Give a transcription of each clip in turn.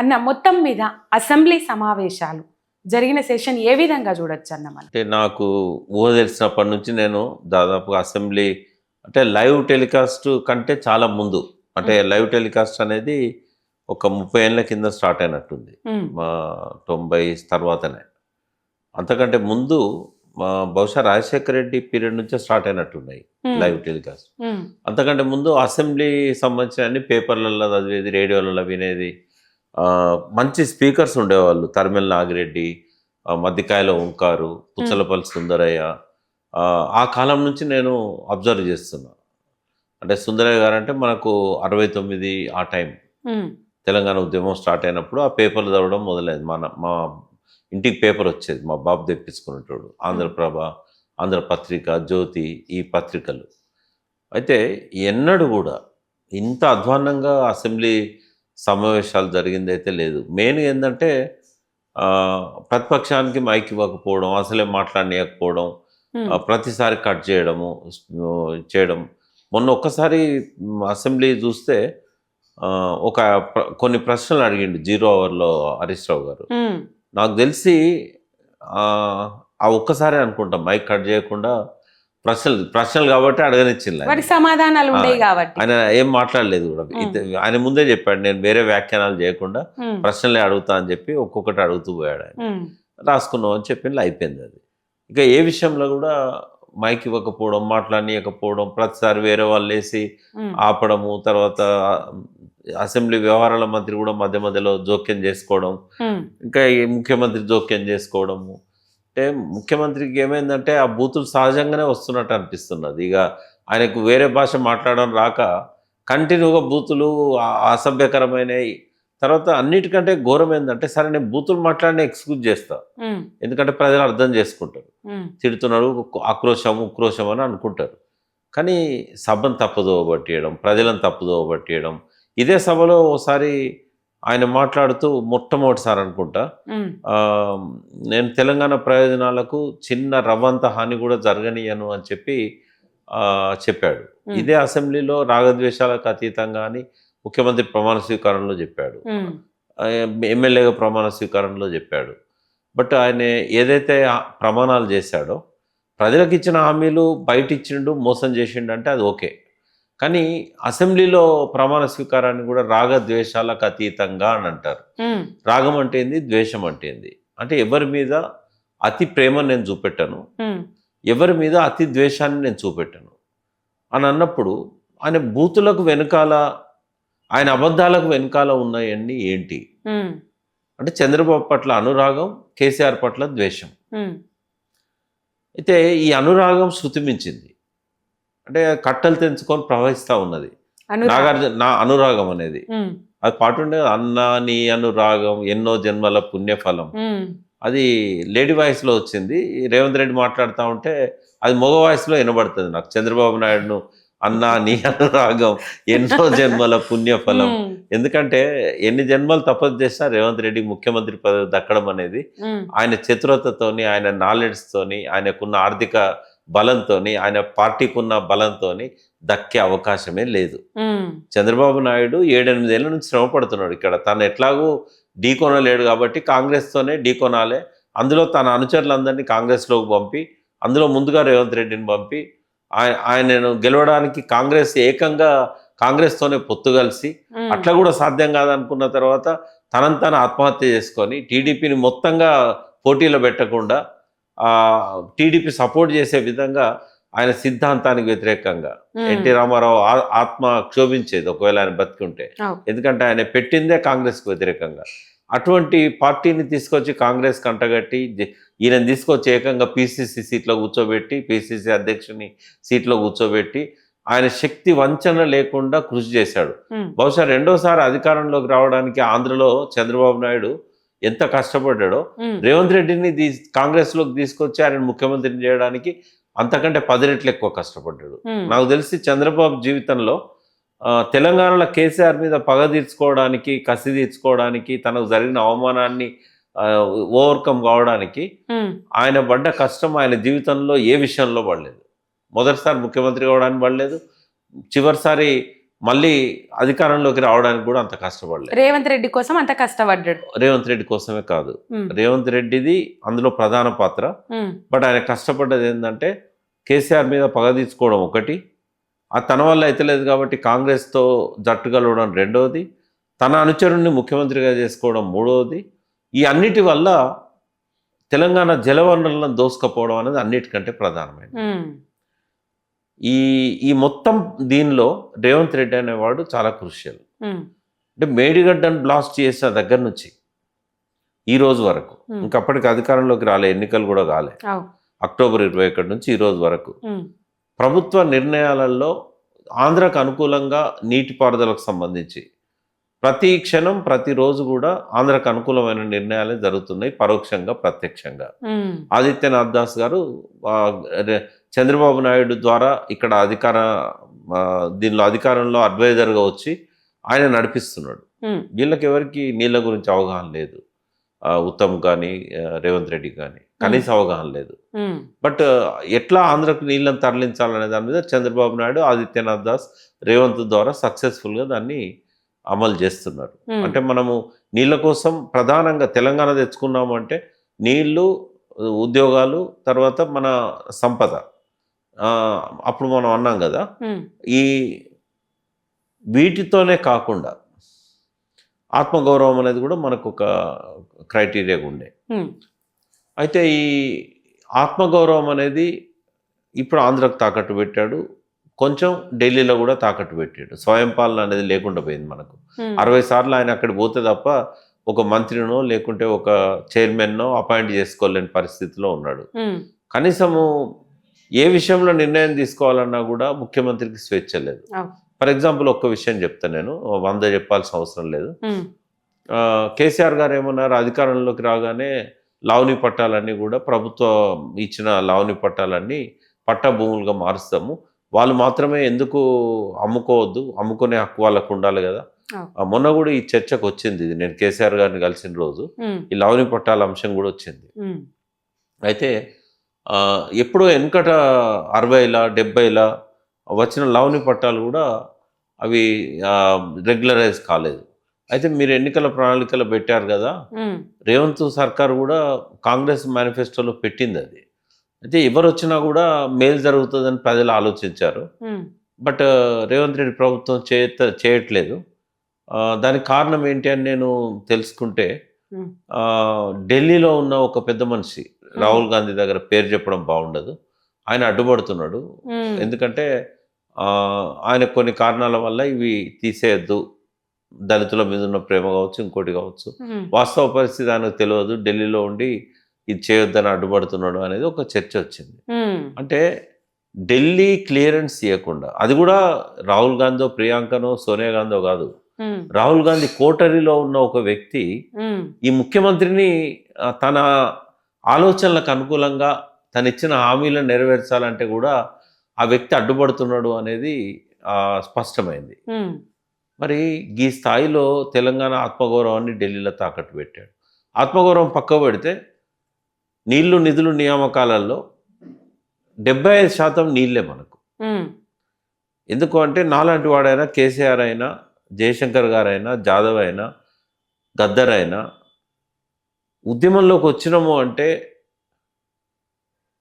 అన్న మొత్తం మీద అసెంబ్లీ సమావేశాలు జరిగిన సెషన్ ఏ విధంగా చూడొచ్చు అన్న మనం? అంటే నాకు ఊహ తెలిసినప్పటి నుంచి నేను దాదాపుగా అసెంబ్లీ అంటే లైవ్ టెలికాస్ట్ కంటే చాలా ముందు అంటే లైవ్ టెలికాస్ట్ అనేది ఒక ముప్పై ఏళ్ళ కింద స్టార్ట్ అయినట్టుంది. మా తొంభై తర్వాతనే. అంతకంటే ముందు మా బహుశా రాజశేఖర రెడ్డి పీరియడ్ నుంచే స్టార్ట్ అయినట్టున్నాయి లైవ్ టెలికాస్ట్. అంతకంటే ముందు అసెంబ్లీ సంబంధించిన అన్ని పేపర్లలో చదివేది రేడియోలలో వినేది మంచి స్పీకర్స్ ఉండేవాళ్ళు. తరిమెల్ నాగిరెడ్డి ఆ, మద్దికాయల ఓంకారు పుచ్చలపల్లి సుందరయ్య. ఆ, కాలం నుంచి నేను అబ్జర్వ్ చేస్తున్నా. అంటే సుందరయ్య గారు అంటే మనకు అరవై తొమ్మిది ఆ టైం. తెలంగాణ ఉద్యమం స్టార్ట్ అయినప్పుడు ఆ పేపర్లు చదవడం మొదలైంది. మన మా ఇంటికి పేపర్ వచ్చేది. మా బాబు తెప్పించుకునేటోడు. ఆంధ్రప్రభ ఆంధ్రపత్రిక జ్యోతి ఈ పత్రికలు. అయితే ఎన్నడూ కూడా ఇంత అధ్వాన్నంగా అసెంబ్లీ సమావేశాలు జరిగింది అయితే లేదు. మెయిన్ ఏంటంటే ప్రతిపక్షానికి మైక్ ఇవ్వకపోవడం అసలే మాట్లాడనీయకపోవడం ప్రతిసారి కట్ చేయడము చేయడం. మొన్న ఒక్కసారి అసెంబ్లీ చూస్తే ఒక కొన్ని ప్రశ్నలు అడిగిండు జీరో అవర్లో హరీష్ రావు గారు. నాకు తెలిసి ఆ ఒక్కసారి అనుకుంటా మైక్ కట్ చేయకుండా ప్రశ్నలు ప్రశ్నలు కాబట్టి అడగనిచ్చింది. వాటి సమాధానాలు ఉండేవి కాబట్టి. ఆయన ఏం మాట్లాడలేదు కూడా. ఆయన ముందే చెప్పాడు నేను వేరే వ్యాఖ్యానాలు చేయకుండా ప్రశ్నలే అడుగుతా అని చెప్పి ఒక్కొక్కటి అడుగుతూ పోయాడు ఆయన. రాసుకున్నాం అని చెప్పింది అయిపోయింది అది. ఇక ఏ విషయంలో కూడా మైక్ ఇవ్వకపోవడం మాట్లాడనీయకపోవడం ప్రతిసారి వేరే వాళ్ళు వేసి ఆపడము తర్వాత అసెంబ్లీ వ్యవహారాల మంత్రి కూడా మధ్య మధ్యలో జోక్యం చేసుకోవడం ఇంకా ముఖ్యమంత్రి జోక్యం చేసుకోవడము అంటే ముఖ్యమంత్రికి ఏమైందంటే ఆ బూతులు సహజంగానే వస్తున్నట్టు అనిపిస్తున్నది. ఇక ఆయనకు వేరే భాష మాట్లాడడం రాక కంటిన్యూగా బూతులు అసభ్యకరమైనవి తర్వాత అన్నిటికంటే ఘోరం ఏంటంటే సరే నేను బూతులు మాట్లాడిన ఎక్స్క్యూజ్ చేస్తా. ఎందుకంటే ప్రజలు అర్థం చేసుకుంటారు. ఉమ్, తిడుతున్నాడు ఆక్రోశం ఉక్రోశం అని అనుకుంటారు. కానీ సభను తప్పుదోవ పట్టియడం ప్రజలను తప్పుదోవ పట్టియడం ఇదే సభలో ఓసారి ఆయన మాట్లాడుతూ మొట్టమొదటిసారి అనుకుంటా. నేను తెలంగాణ ప్రయోజనాలకు చిన్న రవ్వంత హాని కూడా జరగనీయను అని చెప్పి చెప్పాడు. ఇదే అసెంబ్లీలో రాగద్వేషాలకు అతీతంగా అని ముఖ్యమంత్రి ప్రమాణ స్వీకారంలో చెప్పాడు. ఎమ్మెల్యేగా ప్రమాణ స్వీకారంలో చెప్పాడు. బట్ ఆయన ఏదైతే ప్రమాణాలు చేశాడో ప్రజలకు ఇచ్చిన హామీలు బయట ఇచ్చిండు మోసం చేసిండు అంటే అది ఓకే. కానీ అసెంబ్లీలో ప్రమాణ స్వీకారాన్ని కూడా రాగ ద్వేషాలకు అతీతంగా అని అంటారు. రాగం అంటే ఏంది? ద్వేషం అంటే ఏంది? అంటే ఎవరి మీద అతి ప్రేమ నేను చూపెట్టాను. ఎవరి మీద అతి ద్వేషాన్ని నేను చూపెట్టాను. అని అన్నప్పుడు ఆయన బూతులకు వెనకాల ఆయన అబద్ధాలకు వెనకాల ఉన్నాయన్నీ ఏంటి? అంటే చంద్రబాబు పట్ల అనురాగం కేసీఆర్ పట్ల ద్వేషం. అయితే ఈ అనురాగం శృతి మించింది అంటే కట్టలు తెంచుకొని ప్రవహిస్తూ ఉన్నది. నాగార్జున నా అనురాగం అనేది. అది పాట ఉండే అన్న నీ అనురాగం ఎన్నో జన్మల పుణ్యఫలం. అది లేడీ వాయిస్లో వచ్చింది. రేవంత్ రెడ్డి మాట్లాడుతూ ఉంటే అది మగ వాయిస్లో వినబడుతుంది నాకు. చంద్రబాబు నాయుడును అన్న నీ అనురాగం ఎన్నో జన్మల పుణ్యఫలం. ఎందుకంటే ఎన్ని జన్మలు తపస్సు చేసినా రేవంత్ రెడ్డికి ముఖ్యమంత్రి పదవి దక్కడం అనేది ఆయన చతురతతోని ఆయన నాలెడ్జ్తోని ఆయనకున్న ఆర్థిక బలంతోని ఆయన పార్టీకి ఉన్న బలంతోని దక్కే అవకాశమే లేదు. చంద్రబాబు నాయుడు ఏడెనిమిదేళ్ళ నుంచి శ్రమ పడుతున్నాడు ఇక్కడ. తను ఎట్లాగూ ఢీకొనలేడు కాబట్టి కాంగ్రెస్తోనే ఢీకొనాలే అందులో తన అనుచరులందరినీ కాంగ్రెస్లోకి పంపి అందులో ముందుగా రేవంత్ రెడ్డిని పంపి ఆయన ఆయనను గెలవడానికి కాంగ్రెస్ ఏకంగా కాంగ్రెస్తోనే పొత్తు కలిసి అట్లా కూడా సాధ్యం కాదనుకున్న తర్వాత తనను తాను ఆత్మహత్య చేసుకొని టీడీపీని మొత్తంగా పోటీలో పెట్టకుండా టీడీపీ సపోర్ట్ చేసే విధంగా ఆయన సిద్ధాంతానికి వ్యతిరేకంగా. ఎన్టీ రామారావు ఆత్మ క్షోభించేది ఒకవేళ ఆయన బతికుంటే. ఎందుకంటే ఆయన పెట్టిందే కాంగ్రెస్కి వ్యతిరేకంగా. అటువంటి పార్టీని తీసుకొచ్చి కాంగ్రెస్ కంటగట్టి ఈయన తీసుకొచ్చి ఏకంగా పీసీసీ సీట్లో కూర్చోబెట్టి పీసీసీ అధ్యక్షుని సీట్లో కూర్చోబెట్టి ఆయన శక్తి వంచన లేకుండా కృషి చేశాడు. బహుశా రెండోసారి అధికారంలోకి రావడానికి ఆంధ్రలో చంద్రబాబు నాయుడు ఎంత కష్టపడ్డాడో. రేవంత్ రెడ్డిని తీ కాంగ్రెస్లోకి తీసుకొచ్చి ఆయన ముఖ్యమంత్రిని చేయడానికి అంతకంటే పది రెట్లు ఎక్కువ కష్టపడ్డాడు. నాకు తెలిసి చంద్రబాబు జీవితంలో తెలంగాణలో కేసీఆర్ మీద పగ తీర్చుకోవడానికి కసి తీర్చుకోవడానికి తనకు జరిగిన అవమానాన్ని ఓవర్కమ్ కావడానికి ఆయన పడ్డ కష్టం ఆయన జీవితంలో ఏ విషయంలో పడలేదు. మొదటిసారి ముఖ్యమంత్రి కావడానికి పడలేదు. చివరిసారి మళ్ళీ అధికారంలోకి రావడానికి కూడా అంత కష్టపడలేదు. రేవంత్ రెడ్డి కోసం అంత కష్టపడ్డాడు. రేవంత్ రెడ్డి కోసమే కాదు. రేవంత్ రెడ్డిది అందులో ప్రధాన పాత్ర. బట్ ఆయన కష్టపడ్డది ఏంటంటే కేసీఆర్ మీద పగ తీసుకోవడం ఒకటి. ఆ తన వల్ల అయితలేదు కాబట్టి కాంగ్రెస్తో జట్టు కలవడం రెండవది తన అనుచరుణ్ణి ముఖ్యమంత్రిగా చేసుకోవడం మూడవది ఈ అన్నిటి వల్ల తెలంగాణ జలవనరులను దోసుకపోవడం అనేది అన్నిటికంటే ప్రధానమైనది. ఈ ఈ మొత్తం దీనిలో రేవంత్ రెడ్డి అనేవాడు చాలా క్రూషియల్. ఉమ్, అంటే మేడిగడ్డను బ్లాస్ట్ చేసిన దగ్గర నుంచి ఈ రోజు వరకు. ఇంకప్పటికి అధికారంలోకి రాలే ఎన్నికలు కూడా కాలే. అక్టోబర్ ఇరవై ఒకటి నుంచి ఈ రోజు వరకు. ప్రభుత్వ నిర్ణయాలలో ఆంధ్రకు అనుకూలంగా నీటిపారుదలకు సంబంధించి ప్రతి క్షణం ప్రతిరోజు కూడా ఆంధ్రకు అనుకూలమైన నిర్ణయాలే జరుగుతున్నాయి పరోక్షంగా ప్రత్యక్షంగా. ఆదిత్యనాథ్ దాస్ గారు చంద్రబాబు నాయుడు ద్వారా ఇక్కడ అధికార దీనిలో అధికారంలో అడ్వైజర్గా వచ్చి ఆయన నడిపిస్తున్నాడు. వీళ్ళకి ఎవరికి నీళ్ళ గురించి అవగాహన లేదు. ఉత్తమ్ కానీ రేవంత్ రెడ్డి కానీ కనీస అవగాహన లేదు. బట్ ఎట్లా ఆంధ్రకు నీళ్ళని తరలించాలనే దాని మీద చంద్రబాబు నాయుడు ఆదిత్యనాథ్ దాస్ రేవంత్ ద్వారా సక్సెస్ఫుల్గా దాన్ని అమలు చేస్తున్నారు అంటే మనము నీళ్ళ కోసం ప్రధానంగా తెలంగాణ తెచ్చుకున్నాము అంటే నీళ్ళు ఉద్యోగాలు తర్వాత మన సంపద. అప్పుడు మనం అన్నాం కదా ఈ వీటితోనే కాకుండా ఆత్మగౌరవం అనేది కూడా మనకు ఒక క్రైటీరియాగా ఉండే. అయితే ఈ ఆత్మగౌరవం అనేది ఇప్పుడు ఆంధ్రకు తాకట్టు పెట్టాడు. కొంచెం ఢిల్లీలో కూడా తాకట్టు పెట్టాడు. స్వయం పాలన అనేది లేకుండా పోయింది మనకు. అరవై సార్లు ఆయన అక్కడికి పోతే తప్ప ఒక మంత్రినో లేకుంటే ఒక చైర్మన్నో అపాయింట్ చేసుకోలేని పరిస్థితిలో ఉన్నాడు. కనీసము ఏ విషయంలో నిర్ణయం తీసుకోవాలన్నా కూడా ముఖ్యమంత్రికి స్వేచ్ఛ లేదు. ఫర్ ఎగ్జాంపుల్ ఒక్క విషయం చెప్తాను నేను వంద చెప్పాల్సిన అవసరం లేదు. కేసీఆర్ గారు ఏమన్నారు? అధికారంలోకి రాగానే లావణి పట్టాలన్నీ కూడా ప్రభుత్వం ఇచ్చిన లావణి పట్టాలన్నీ పట్టా భూములుగా మారుస్తాము. వాళ్ళు మాత్రమే ఎందుకు అమ్ముకోవద్దు? అమ్ముకునే హక్కు వాళ్ళకు ఉండాలి కదా. మొన్న కూడా ఈ చర్చకు వచ్చింది ఇది. నేను కేసీఆర్ గారిని కలిసిన రోజు ఈ లావణి పట్టాల అంశం కూడా వచ్చింది. అయితే ఎప్పుడో వెనకట అరవైలా డెబ్బైలా వచ్చిన లావణి పట్టాలు కూడా అవి రెగ్యులరైజ్ కాలేదు. అయితే మీరు ఎన్నికల ప్రణాళికలు పెట్టారు కదా. రేవంత్ సర్కార్ కూడా కాంగ్రెస్ మేనిఫెస్టోలో పెట్టింది అది. అయితే ఎవరు వచ్చినా కూడా మేలు జరుగుతుందని ప్రజలు ఆలోచించారు. బట్ రేవంత్ రెడ్డి ప్రభుత్వం చేత చేయట్లేదు. దానికి కారణం ఏంటి అని నేను తెలుసుకుంటే ఢిల్లీలో ఉన్న ఒక పెద్ద మనిషి రాహుల్ గాంధీ దగ్గర పేరు చెప్పడం బాగుండదు. ఆయన అడ్డుపడుతున్నాడు. ఎందుకంటే ఆయన కొన్ని కారణాల వల్ల ఇవి తీసేయద్దు. దళితుల మీద ఉన్న ప్రేమ కావచ్చు ఇంకోటి కావచ్చు. వాస్తవ పరిస్థితి ఆయనకు తెలియదు. ఢిల్లీలో ఉండి ఇది చేయొద్దని అడ్డుపడుతున్నాడు అనేది ఒక చర్చ వచ్చింది. అంటే ఢిల్లీ క్లియరెన్స్ ఇవ్వకుండా అది కూడా రాహుల్ గాంధీ ప్రియాంకనో సోనియా గాంధీ కాదు. రాహుల్ గాంధీ కోటరీలో ఉన్న ఒక వ్యక్తి ఈ ముఖ్యమంత్రిని తన ఆలోచనలకు అనుకూలంగా తను ఇచ్చిన హామీలను నెరవేర్చాలంటే కూడా ఆ వ్యక్తి అడ్డుపడుతున్నాడు అనేది స్పష్టమైంది. మరి ఈ స్థాయిలో తెలంగాణ ఆత్మగౌరవాన్ని ఢిల్లీలో తాకట్టు పెట్టాడు. ఆత్మగౌరవం పక్క పెడితే నీళ్ళు నిధులు నియామకాలలో డెబ్బై ఐదు శాతం నీళ్ళే మనకు. ఎందుకు అంటే నాలాంటి వాడైనా కేసీఆర్ అయినా జయశంకర్ గారైనా జాదవ్ అయినా గద్దర్ అయినా ఉద్యమంలోకి వచ్చినాము అంటే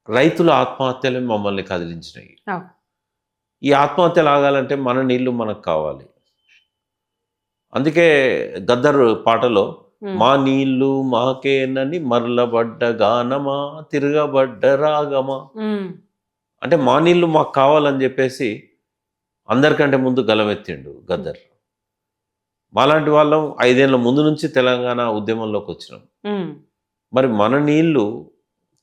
రైతుల ఆత్మహత్యలు మమ్మల్ని కదిలించినాయి. ఈ ఆత్మహత్యలు ఆగాలంటే మన నీళ్ళు మనకు కావాలి. అందుకే గద్దర్ పాటలో మా నీళ్ళు మాకేనని మరలబడ్డ గానమా తిరగబడ్డ రాగమా? అంటే మా నీళ్ళు మాకు కావాలని చెప్పేసి అందరికంటే ముందు గలమెత్తిండు గద్దర్. మాలాంటి వాళ్ళం ఐదేళ్ళ ముందు నుంచి తెలంగాణ ఉద్యమంలోకి వచ్చినాం. మరి మన నీళ్ళు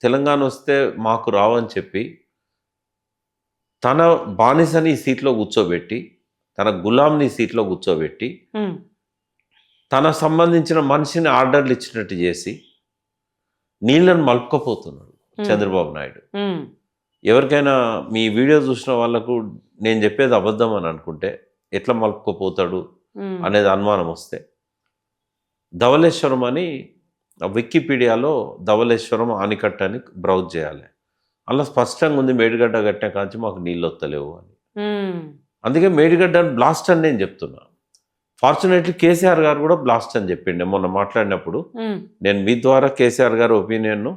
తెలంగాణ వస్తే మాకు రావని చెప్పి తన బానిసని సీట్లో కూర్చోబెట్టి తన గులాంని సీట్లో కూర్చోబెట్టి తన సంబంధించిన మనిషిని ఆర్డర్లు ఇచ్చినట్టు చేసి నీళ్ళను మలుపుకపోతున్నాడు చంద్రబాబు నాయుడు. ఎవరికైనా మీ వీడియో చూసిన వాళ్ళకు నేను చెప్పేది అబద్ధం అని అనుకుంటే ఎట్లా మలుపుకోపోతాడు అనేది అనుమానం వస్తే ధవళేశ్వరం అని వికీపీడియాలో ధవళేశ్వరం ఆనికట్ట అని బ్రౌజ్ చేయాలి. అలా స్పష్టంగా ఉంది మేడిగడ్డ కట్టిన కాంచి మాకు నీళ్ళు వస్తలేవు అని. అందుకే మేడిగడ్డ బ్లాస్ట్ అని నేను చెప్తున్నా. ఫార్చునేట్లీ కేసీఆర్ గారు కూడా బ్లాస్ట్ అని చెప్పిండే. మొన్న మాట్లాడినప్పుడు నేను మీ ద్వారా కేసీఆర్ గారి ఒపీనియన్ను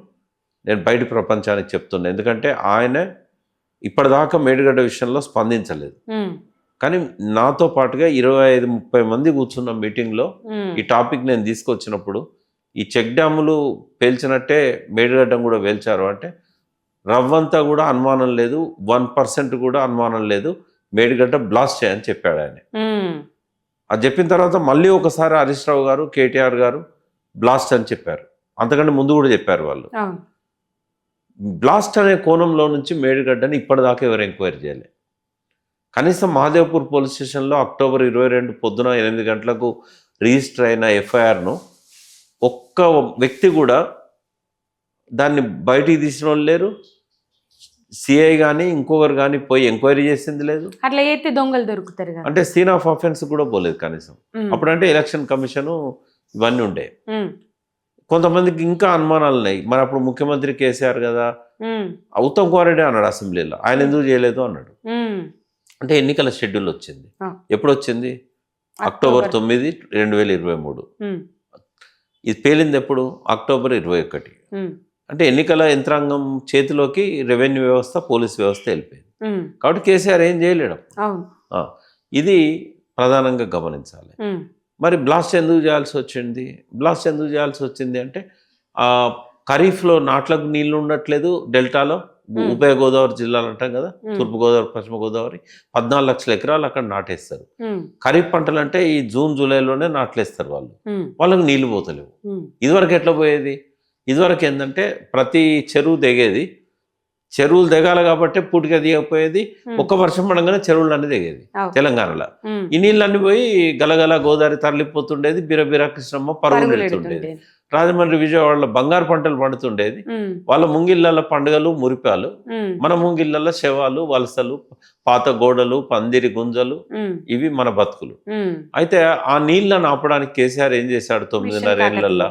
నేను బయట ప్రపంచానికి చెప్తున్నా. ఎందుకంటే ఆయన ఇప్పటిదాకా మేడిగడ్డ విషయంలో స్పందించలేదు. కానీ నాతో పాటుగా ఇరవై ఐదు ముప్పై మంది కూర్చున్న మీటింగ్లో ఈ టాపిక్ నేను తీసుకొచ్చినప్పుడు ఈ చెక్ డ్యాములు పేల్చినట్టే మేడిగడ్డం కూడా పేల్చారు అంటే రవ్వంతా కూడా అనుమానం లేదు. వన్ పర్సెంట్ కూడా అనుమానం లేదు. మేడిగడ్డ బ్లాస్ట్ చేయని చెప్పాడు ఆయన. అది చెప్పిన తర్వాత మళ్ళీ ఒకసారి హరీష్ రావు గారు కేటీఆర్ గారు బ్లాస్ట్ అని చెప్పారు. అంతకంటే ముందు కూడా చెప్పారు వాళ్ళు. బ్లాస్ట్ అనే కోణంలో నుంచి మేడిగడ్డని ఇప్పటిదాకా ఎవరు ఎంక్వైరీ చేయలే. కనీసం మహాదేవ్పూర్ పోలీస్ స్టేషన్లో అక్టోబర్ ఇరవై రెండు పొద్దున ఎనిమిది గంటలకు రిజిస్టర్ అయిన ఎఫ్ఐఆర్ను ఒక్క వ్యక్తి కూడా దాన్ని బయటికి తీసిన వాళ్ళు లేరు. సిఐ కానీ ఇంకొకరు కానీ పోయి ఎంక్వైరీ చేసింది లేదు. అట్లా అయితే దొంగలు దొరుకుతారు అంటే సీన్ ఆఫ్ అఫెన్స్ కూడా పోలేదు కనీసం. అప్పుడంటే ఎలక్షన్ కమిషను ఇవన్నీ ఉండే. కొంతమందికి ఇంకా అనుమానాలు ఉన్నాయి. మరి అప్పుడు ముఖ్యమంత్రి కేసీఆర్ కదా. ఉత్తమ్ కుమార్ రెడ్డి అన్నాడు అసెంబ్లీలో. ఆయన ఎందుకు చేయలేదు అన్నాడు. అంటే ఎన్నికల షెడ్యూల్ వచ్చింది. ఎప్పుడు వచ్చింది? అక్టోబర్. తొమ్మిది రెండు వేల ఇరవై మూడు. ఇది పేలింది ఎప్పుడు? అక్టోబర్ ఇరవై ఒకటి. అంటే ఎన్నికల యంత్రాంగం చేతిలోకి రెవెన్యూ వ్యవస్థ పోలీస్ వ్యవస్థ వెళ్ళిపోయింది. కాబట్టి కేసీఆర్ ఏం చేయలేడు ఇది ప్రధానంగా గమనించాలి. మరి బ్లాస్ట్ ఎందుకు చేయాల్సి వచ్చింది? బ్లాస్ట్ ఎందుకు చేయాల్సి వచ్చింది అంటే ఆ, ఖరీఫ్లో నాట్లకు నీళ్ళు ఉండట్లేదు డెల్టాలో. ఉభయ గోదావరి జిల్లాలు అంటాం కదా. తూర్పు గోదావరి పశ్చిమ గోదావరి పద్నాలుగు లక్షల ఎకరాలు అక్కడ నాటేస్తారు. ఖరీఫ్ పంటలు అంటే ఈ జూన్ జూలైలోనే నాట్లేస్తారు వాళ్ళు. వాళ్ళకి నీళ్ళు పోతలేవు. ఇదివరకు ఎట్లా పోయేది? ఇదివరకు ఏంటంటే ప్రతి చెరువు దిగేది చెరువులు దిగాలి కాబట్టి పూటిగా దిగకపోయేది ఒక్క వర్షం పడంగానే చెరువులు అన్నీ దిగేది. తెలంగాణలో. ఈ నీళ్ళన్నీ పోయి గలగల గోదావరి తరలిపోతుండేది. బిరబిర కృష్ణమ్మ పరుగులు ఎడుతుంటే. రాజమండ్రి విజయవాడలో బంగారు పంటలు పండుతుండేది. వాళ్ళ ముంగిళ్ళల్లో పండుగలు మురిపాలు. మన ముంగిళ్ళల్లో శవాలు వలసలు పాత గోడలు పందిరి గుంజలు ఇవి మన బతుకులు. అయితే ఆ నీళ్ళను ఆపడానికి కేసీఆర్ ఏం చేశాడు తొమ్మిదిన్నర ఏళ్ళల్లో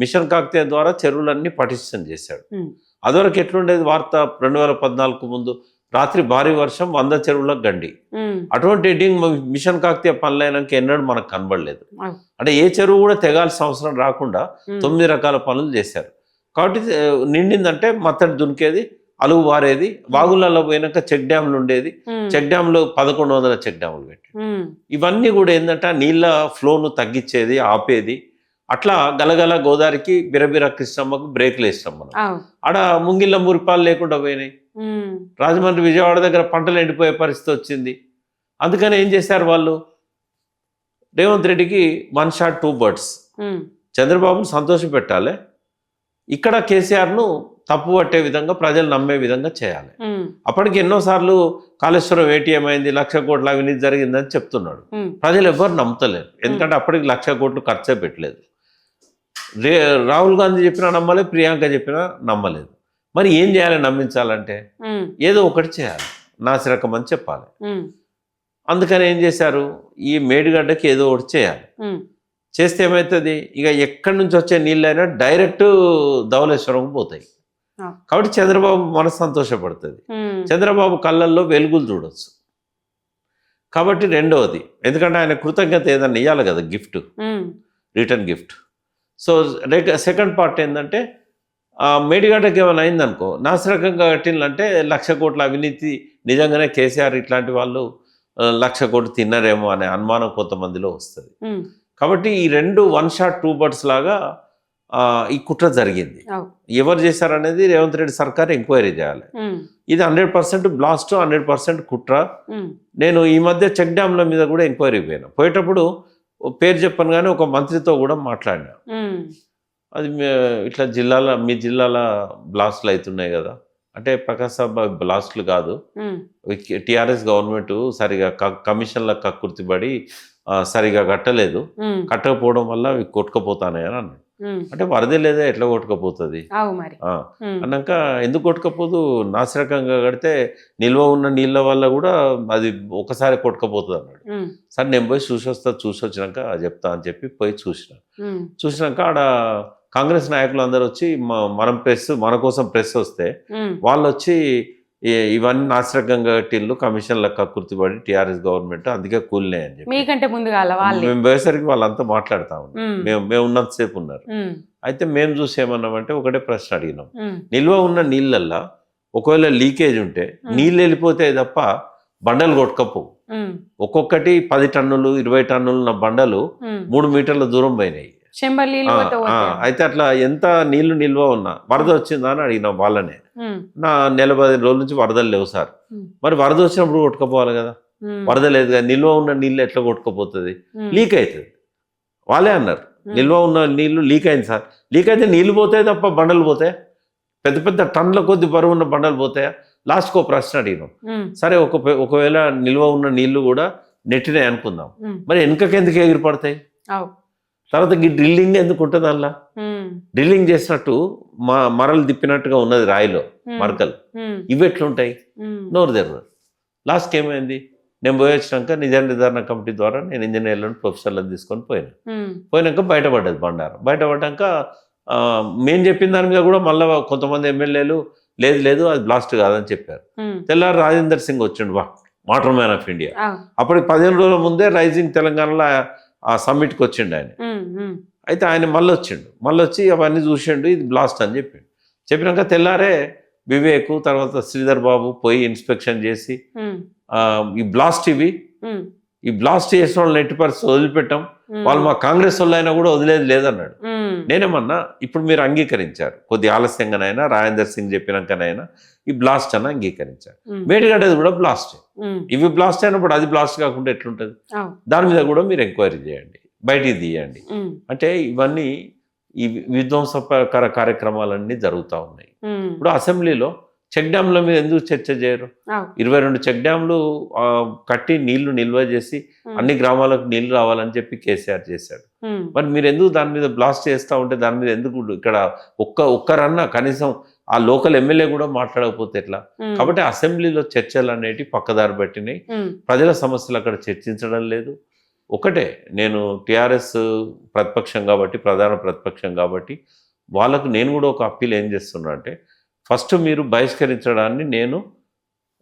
మిషన్ కాకతీయ ద్వారా చెరువులన్నీ పటిష్టం చేశాడు. అదివరకు ఎట్లుండేది వార్త? రెండు వేల పద్నాలుగు ముందు రాత్రి భారీ వర్షం వంద చెరువులకు గండి అటువంటి ఎడ్డింగ్ మిషన్ కాకతీయ పనులైనాక ఎన్నడూ మనకు కనబడలేదు. అంటే ఏ చెరువు కూడా తెగాల్సిన అవసరం రాకుండా తొమ్మిది రకాల పనులు చేశారు. కాబట్టి నిండిందంటే మత్తడి దునికేది అలుగు వారేది వాగులలో పోయినాక చెక్ డ్యామ్లు ఉండేది చెక్ డ్యామ్లు పదకొండు వందల చెక్ డ్యాములు పెట్టి ఇవన్నీ కూడా ఏంటంటే నీళ్ళ ఫ్లోను తగ్గించేది ఆపేది. అట్లా గలగల గోదావరికి బిరబిర కృష్ణమ్మకు బ్రేక్లు వేసినాం మనం. ఆడ ముంగిళ్ళ మురిపాలు లేకుండా పోయినాయి. రాజమండ్రి విజయవాడ దగ్గర పంటలు ఎండిపోయే పరిస్థితి వచ్చింది. అందుకని ఏం చేశారు వాళ్ళు? రేవంత్ రెడ్డికి వన్ షాట్ టూ బర్డ్స్ చంద్రబాబును సంతోష పెట్టాలి. ఇక్కడ కేసీఆర్ను తప్పు పట్టే విధంగా ప్రజలు నమ్మే విధంగా చేయాలి. అప్పటికి ఎన్నోసార్లు కాళేశ్వరం ఏటీఎం అయింది లక్ష కోట్ల అవినీతి జరిగిందని చెప్తున్నాడు. ప్రజలు ఎవ్వరు నమ్ముతలేరు. ఎందుకంటే అప్పటికి లక్ష కోట్లు ఖర్చే పెట్టలేదు. రే రాహుల్ గాంధీ చెప్పినా నమ్మలేదు ప్రియాంక చెప్పినా నమ్మలేదు. మరి ఏం చేయాలి నమ్మించాలంటే ఏదో ఒకటి చేయాలి. నాసిరకం అని చెప్పాలి. అందుకని ఏం చేశారు? ఈ మేడిగడ్డకి ఏదో ఒకటి చేయాలి. చేస్తే ఏమవుతుంది ఇక ఎక్కడి నుంచి వచ్చే నీళ్ళైనా డైరెక్ట్ ధవళేశ్వరంకి పోతాయి. కాబట్టి చంద్రబాబు మనసు సంతోషపడుతుంది. చంద్రబాబు కళ్ళల్లో వెలుగులు చూడొచ్చు. కాబట్టి రెండవది ఎందుకంటే ఆయన కృతజ్ఞత ఏదన్నా ఇవ్వాలి కదా gift. Return gift. So second part ఏంటంటే మేడిగడ్డకి ఏమైనా అయిందనుకో నాసిరకంగా కట్టిందంటే లక్ష కోట్ల అవినీతి నిజంగానే కేసీఆర్ ఇట్లాంటి వాళ్ళు లక్ష కోట్లు తిన్నారేమో అనే అనుమానం కొంతమందిలో వస్తుంది. కాబట్టి ఈ రెండు వన్ షాట్ టూ బర్డ్స్ లాగా ఆ, ఈ కుట్ర జరిగింది. ఎవరు చేశారనేది రేవంత్ రెడ్డి సర్కార్ ఎంక్వైరీ చేయాలి. ఇది hundred percent blast hundred percent కుట్ర. నేను ఈ మధ్య చెక్ డ్యామ్ల మీద కూడా ఎంక్వైరీ పోయినా. పోయేటప్పుడు పేరు చెప్పను కానీ ఒక మంత్రితో కూడా మాట్లాడినా. అది ఇట్లా జిల్లాల మీ జిల్లాల బ్లాస్ట్లు అవుతున్నాయి కదా. అంటే ప్రకాశ్ సభ బ్లాస్ట్లు కాదు. టిఆర్ఎస్ గవర్నమెంట్ సరిగా కమిషన్ల కక్కుర్తిపడి ఆ, సరిగా కట్టలేదు. కట్టకపోవడం వల్ల అవి కొట్టుకపోతానే అని అన్నాడు. అంటే వరదే లేదా ఎట్లా కొట్టుకపోతుంది? అన్నాక ఎందుకు కొట్టుకపోదు? నాసిరకంగా కడితే నిల్వ ఉన్న నీళ్ళ వల్ల కూడా అది ఒకసారి కొట్టుకపోతుంది అన్నాడు. సరే నేను పోయి చూసి వస్తా చూసి వచ్చినాక చెప్తా అని చెప్పి పోయి చూసిన. చూసినాక ఆడ కాంగ్రెస్ నాయకులు అందరూ వచ్చి మనం ప్రెస్ మన కోసం ప్రెస్ వస్తే వాళ్ళు వచ్చి ఇవన్నీ నాశరకంగా కట్టిల్లు కమిషన్ల కక్కుర్తిపడి టీఆర్ఎస్ గవర్నమెంట్ అందుకే కూలినాయి అని చెప్పి. మీకంటే వాళ్ళే. మేము పోయేసరికి వాళ్ళంతా మాట్లాడుతా ఉన్నారు. ఉమ్, మేము మేము ఉన్నంతసేపు ఉన్నారు. అయితే మేము చూసి ఏమన్నామంటే ఒకటే ప్రశ్న అడిగినాం. నిల్వ ఉన్న నీళ్ళల్లో ఒకవేళ లీకేజ్ ఉంటే. నీళ్ళు వెళ్ళిపోతే తప్ప బండలు కొట్టుకపోవు. ఉమ్, ఒక్కొక్కటి పది టన్నులు ఇరవై టన్నులు ఉన్న బండలు. మూడు మీటర్ల దూరం పోయినాయి. అయితే అట్లా ఎంత నీళ్ళు నిల్వ ఉన్నా వరద వచ్చిందా అని అడిగినాం వాళ్ళనే. నా నెల పదిహేను రోజుల నుంచి వరదలు లేవు సార్. మరి వరద వచ్చినప్పుడు కొట్టుకపోవాలి కదా. వరద లేదు కదా నిల్వ ఉన్న నీళ్ళు ఎట్లా కొట్టుకుపోతుంది? లీక్ అవుతుంది. వాళ్ళే అన్నారు. నిల్వ ఉన్న నీళ్ళు లీక్ అయింది సార్. లీక్ అయితే నీళ్ళు పోతాయి తప్ప బండలు పోతాయి? పెద్ద పెద్ద టన్నుల కొద్ది బరువు ఉన్న బండలు పోతాయా? లాస్ట్కి ఒక ప్రశ్న అడిగినాం. సరే ఒక ఒకవేళ నిల్వ ఉన్న నీళ్ళు కూడా నెట్టినాయి అనుకుందాం. మరి వెనుకకి ఎందుకు ఎగిరిపడతాయి. తర్వాత ఈ డ్రిల్లింగ్ ఎందుకు ఉంటుంది అలా డ్రిల్లింగ్ చేసినట్టు మా మరలు తిప్పినట్టుగా ఉన్నది రాయిలో మరకలు. ఇవి ఎట్లుంటాయి? నోరు తెరవరు లాస్ట్కి ఏమైంది? నేను పోయి వచ్చినాక నిజ నిర్ధారణ కమిటీ ద్వారా నేను ఇంజనీర్లను ప్రొఫెసర్లను తీసుకొని పోయినా. పోయినాక బయటపడ్డది బండారం. బయటపడ్డాక మేము చెప్పిన దాని మీద కూడా మళ్ళీ కొంతమంది ఎమ్మెల్యేలు లేదు లేదు అది బ్లాస్ట్ కాదని చెప్పారు. తెల్లారి రాజేందర్ సింగ్ వచ్చిండు వాటర్ మ్యాన్ ఆఫ్ ఇండియా. అప్పటికి పదిహేను రోజుల ముందే రైజింగ్ తెలంగాణలో ఆ- సమ్మిట్కి వచ్చిండు ఆయన. అయితే ఆయన మళ్ళీ వచ్చిండు మళ్ళీ వచ్చి అవన్నీ చూసిండు ఇది బ్లాస్ట్ అని చెప్పిండు. చెప్పినాక తెల్లారే వివేక్ తర్వాత శ్రీధర్ బాబు పోయి ఇన్స్పెక్షన్ చేసి ఈ బ్లాస్ట్ ఇవి ఈ బ్లాస్ట్ చేసిన వాళ్ళని ఎట్టి పరిస్థితి వదిలిపెట్టాం. వాళ్ళు మా కాంగ్రెస్ వాళ్ళు అయినా కూడా వదిలేదు లేదన్నాడు. నేనేమన్నా ఇప్పుడు మీరు అంగీకరించారు. కొద్ది ఆలస్యంగానైనా రాజేందర్ సింగ్ చెప్పినాకనైనా ఈ బ్లాస్ట్ అని అంగీకరించారు. మేడిగడ్డది కూడా బ్లాస్ట్ ఇవి బ్లాస్ట్ అయినప్పుడు అది బ్లాస్ట్ కాకుండా ఎట్లుంటుంది. దాని మీద కూడా మీరు ఎంక్వైరీ చేయండి. బయటికి తీయండి. అంటే ఇవన్నీ ఈ విధ్వంసకర కార్యక్రమాలన్నీ జరుగుతూ ఉన్నాయి. ఇప్పుడు అసెంబ్లీలో చెక్ డ్యాంల మీద ఎందుకు చర్చ చేయరు. ఇరవై రెండు చెక్ డ్యాంలు కట్టి నీళ్ళు నిల్వ చేసి అన్ని గ్రామాలకు నీళ్ళు రావాలని చెప్పి కేసీఆర్ చేశాడు. మరి మీరు ఎందుకు దాని మీద బ్లాస్ట్ చేస్తూ ఉంటే దాని మీద ఎందుకు ఇక్కడ ఒక్క ఒక్కరన్నా కనీసం ఆ లోకల్ ఎమ్మెల్యే కూడా మాట్లాడకపోతే ఎట్లా? కాబట్టి అసెంబ్లీలో చర్చలు అనేవి పక్కదారి పట్టినాయి. ప్రజల సమస్యలు అక్కడ చర్చించడం లేదు. ఒకటే నేను టిఆర్ఎస్ ప్రతిపక్షం కాబట్టి ప్రధాన ప్రతిపక్షం కాబట్టి వాళ్ళకు నేను కూడా ఒక అప్పీల్ ఏం చేస్తున్నా అంటే ఫస్ట్ మీరు బహిష్కరించడాన్ని నేను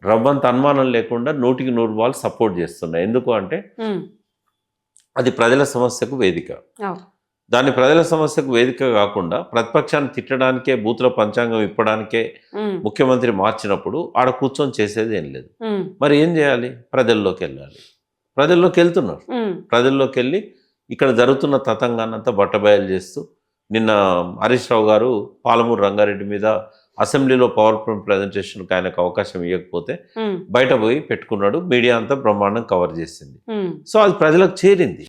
రవ్వంత అనుమానం లేకుండా నూటికి నూరు వాళ్ళు సపోర్ట్ చేస్తున్నా. ఎందుకు అంటే అది ప్రజల సమస్యకు వేదిక. దాన్ని ప్రజల సమస్యకు వేదిక కాకుండా ప్రతిపక్షాన్ని తిట్టడానికే బూతుల పంచాంగం ఇప్పడానికే ముఖ్యమంత్రి మార్చినప్పుడు ఆడ కూర్చొని చేసేది ఏం లేదు. మరి ఏం చేయాలి? ప్రజల్లోకి వెళ్ళాలి. ప్రజల్లోకి వెళ్తున్నారు. ప్రజల్లోకి వెళ్ళి ఇక్కడ జరుగుతున్న తతంగాన్నంతా బట్టబయలు చేస్తూ నిన్న హరీష్ రావు గారు పాలమూరు రంగారెడ్డి మీద అసెంబ్లీలో పవర్ పాయింట్ ప్రజెంటేషన్కి ఆయనకు అవకాశం ఇవ్వకపోతే బయట పోయి పెట్టుకున్నాడు మీడియా అంతా బ్రహ్మాండం కవర్ చేసింది. సో అది ప్రజలకు చేరింది.